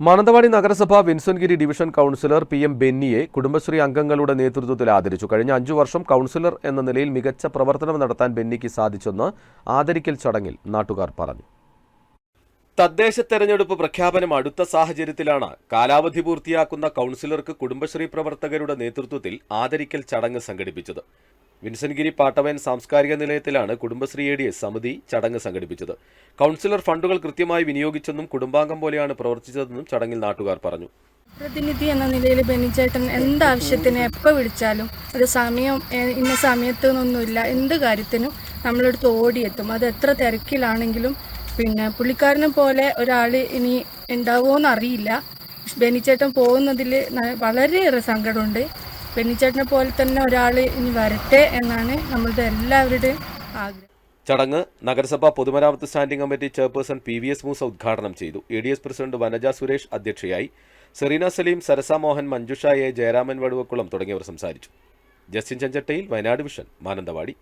മാനന്തവാടി നഗരസഭ Vincengiri division councillor P M ബെന്നിയെ Kudumbashree അംഗങ്ങളുടെ നേതൃത്വത്തിൽ ആദരിച്ചു. കഴിഞ്ഞ അഞ്ചു വർഷം കൗൺസിലർ എന്ന നിലയിൽ മികച്ച പ്രവർത്തനം നടത്താൻ ബെന്നിക്ക് സാധിച്ചെന്ന് ആദരിക്കൽ ചടങ്ങിൽ നാട്ടുകാർ പറഞ്ഞു. തദ്ദേശ തെരഞ്ഞെടുപ്പ് പ്രഖ്യാപനം അടുത്ത സാഹചര്യത്തിലാണ് കാലാവധി പൂർത്തിയാക്കുന്ന കൗൺസിലർക്ക് കുടുംബശ്രീ പ്രവർത്തകരുടെ നേതൃത്വത്തിൽ ആദരിക്കൽ ചടങ്ങ് സംഘടിപ്പിച്ചത്. വിൻസൻഗിരി പാട്ടവൻ സാംസ്കാരിക നിലയത്തിലാണ് കുടുംബശ്രീ എ ഡി എസ് സമിതി ചടങ്ങ് സംഘടിപ്പിച്ചത്. കൗൺസിലർ ഫണ്ടുകൾ കൃത്യമായി വിനിയോഗിച്ചെന്നും കുടുംബാംഗം പോലെയാണ് പ്രവർത്തിച്ചതെന്നും ചടങ്ങിൽ നാട്ടുകാർ പറഞ്ഞു. പ്രതിനിധി എന്ന നിലയിൽ ബെന്നിച്ചേട്ടൻ എന്താവശ്യത്തിന് എപ്പോൾ വിളിച്ചാലും അത് സമയം ഇന്ന സമയത്ത് നിന്നൊന്നുമില്ല. എന്ത് കാര്യത്തിനും നമ്മളടുത്ത് ഓടിയെത്തും. അത് എത്ര തിരക്കിലാണെങ്കിലും പിന്നെ പുള്ളിക്കാരനെ പോലെ ഒരാൾ ഇനി ഉണ്ടാവുമോ എന്നറിയില്ല ബെനിച്ചേട്ടൻ പോകുന്നതിൽ വളരെയേറെ സങ്കടമുണ്ട്. ബെന്നിച്ചേട്ടനെ പോലെ തന്നെ ഒരാൾ ഇനി വരട്ടെ എന്നാണ് നമ്മളുടെ എല്ലാവരുടെയും ആഗ്രഹം. ചടങ്ങ് നഗരസഭാ പൊതുമരാമത്ത് standing committee chairperson P V S Moosa ഉദ്ഘാടനം ചെയ്തു. A D S president Vanaja Suresh അധ്യക്ഷയായി. സെറീന സലീം സരസ മോഹൻ മഞ്ജുഷ എ ജയരാമൻ വടുവക്കുളം തുടങ്ങിയവർ സംസാരിച്ചു. Justin Chenchattayil Wayanad vision Mananthavady.